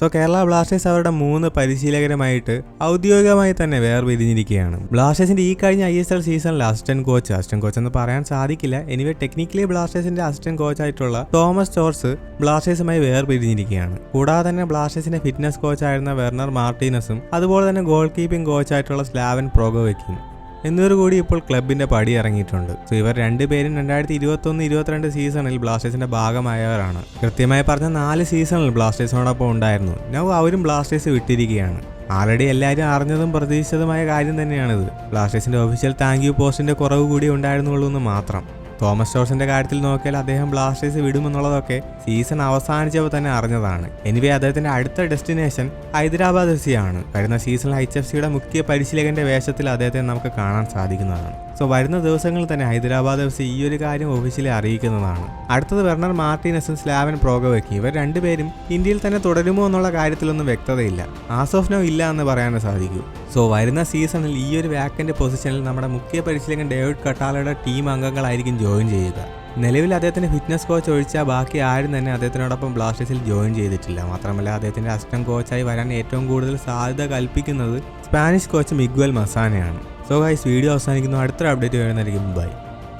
So Kerala Blasters അവരുടെ മൂന്ന് പരിശീലകരമായിട്ട് ഔദ്യോഗികമായി തന്നെ വേർപിരിഞ്ഞിരിക്കുകയാണ്. ബ്ലാസ്റ്റേഴ്സിന്റെ ഈ കഴിഞ്ഞ ഐ എസ് എൽ സീസണിൽ അസിസ്റ്റന്റ് കോച്ച് അസിസ്റ്റന്റ് കോച്ച് എന്ന് പറയാൻ സാധിക്കില്ല. എനിവേ ടെക്നിക്കലി ബ്ലാസ്റ്റേഴ്സിന്റെ അസിസ്റ്റന്റ് കോച്ച് ആയിട്ടുള്ള തോമസ് ടോർസ് ബ്ലാസ്റ്റേഴ്സുമായി വേർപിരിഞ്ഞിരിക്കുകയാണ്. കൂടാതെ തന്നെ ബ്ലാസ്റ്റേഴ്സിന്റെ ഫിറ്റ്നസ് കോച്ചായിരുന്ന വെർണർ മാർട്ടീനസും അതുപോലെ തന്നെ ഗോൾ കീപ്പിംഗ് കോച്ചായിട്ടുള്ള സ്ലാവൻ പ്രോഗോവയ്ക്കും എന്നിവരുകൂടി ഇപ്പോൾ ക്ലബിന്റെ പടി ഇറങ്ങിയിട്ടുണ്ട്. സോ ഇവർ രണ്ടുപേരും രണ്ടായിരത്തി ഇരുപത്തൊന്ന് ഇരുപത്തിരണ്ട് സീസണിൽ ബ്ലാസ്റ്റേഴ്സിന്റെ ഭാഗമായവരാണ്. കൃത്യമായി പറഞ്ഞ നാല് സീസണിൽ ബ്ലാസ്റ്റേഴ്സിനോടൊപ്പം ഉണ്ടായിരുന്നു. നൗ അവരും ബ്ലാസ്റ്റേഴ്സ് വിട്ടിരിക്കുകയാണ്. ആൾറെഡി എല്ലാവരും അറിഞ്ഞതും പ്രതീക്ഷിച്ചതുമായ കാര്യം തന്നെയാണിത്. ബ്ലാസ്റ്റേഴ്സിന്റെ ഒഫീഷ്യൽ താങ്ക് യു പോസ്റ്റിന്റെ കുറവ് കൂടി ഉണ്ടായിരുന്നുള്ളൂ എന്ന് മാത്രം. തോമസ് ജോർജിന്റെ കാര്യത്തിൽ നോക്കിയാൽ അദ്ദേഹം ബ്ലാസ്റ്റേഴ്സ് വിടുമെന്നുള്ളതൊക്കെ സീസൺ അവസാനിച്ചപ്പോൾ തന്നെ അറിഞ്ഞതാണ്. എനിവേ അദ്ദേഹത്തിന്റെ അടുത്ത ഡെസ്റ്റിനേഷൻ ഹൈദരാബാദ് എഫ് സി ആണ്. വരുന്ന സീസണിൽ എച്ച് എഫ് സിയുടെ മുഖ്യ പരിശീലകന്റെ വേഷത്തിൽ അദ്ദേഹത്തെ നമുക്ക് കാണാൻ സാധിക്കുന്നതാണ്. സോ വരുന്ന ദിവസങ്ങളിൽ തന്നെ ഹൈദരാബാദ് എഫ് സി ഈ ഒരു കാര്യം ഒഫീഷ്യലി അറിയിക്കുന്നതാണ്. അടുത്തത് വെർണർ മാർട്ടിനസും സ്ലാവൻ പ്രോഗവയ്ക്ക്. ഇവർ രണ്ടുപേരും ഇന്ത്യയിൽ തന്നെ തുടരുമോ എന്നുള്ള കാര്യത്തിലൊന്നും വ്യക്തതയില്ല. ആസ് നോ ഇല്ല എന്ന് പറയാനേ സാധിക്കും. സോ വരുന്ന സീസണിൽ ഈ ഒരു വാക്കന്റ് പൊസിഷനിൽ നമ്മുടെ മുഖ്യ പരിശീലകൻ ഡേവിഡ് കട്ടാലയുടെ ടീം അംഗങ്ങളായിരിക്കും ജോയിൻ ചെയ്യുക. നിലവിൽ അദ്ദേഹത്തിന്റെ ഫിറ്റ്നസ് കോച്ച് ഒഴിച്ചാൽ ബാക്കി ആരും തന്നെ അദ്ദേഹത്തിനോടൊപ്പം ബ്ലാസ്റ്റേഴ്സിൽ ജോയിൻ ചെയ്തിട്ടില്ല. മാത്രമല്ല അദ്ദേഹത്തിന്റെ അസിസ്റ്റന്റ് കോച്ചായി വരാൻ ഏറ്റവും കൂടുതൽ സാധ്യത കൽപ്പിക്കുന്നത് സ്പാനിഷ് കോച്ച് മിഗ്വൽ മസാനയാണ്. സോ ഗൈസ് വീഡിയോ അവസാനിക്കുന്നു. അടുത്തൊരു അപ്ഡേറ്റ് വരുന്നതായിരിക്കും. ബൈ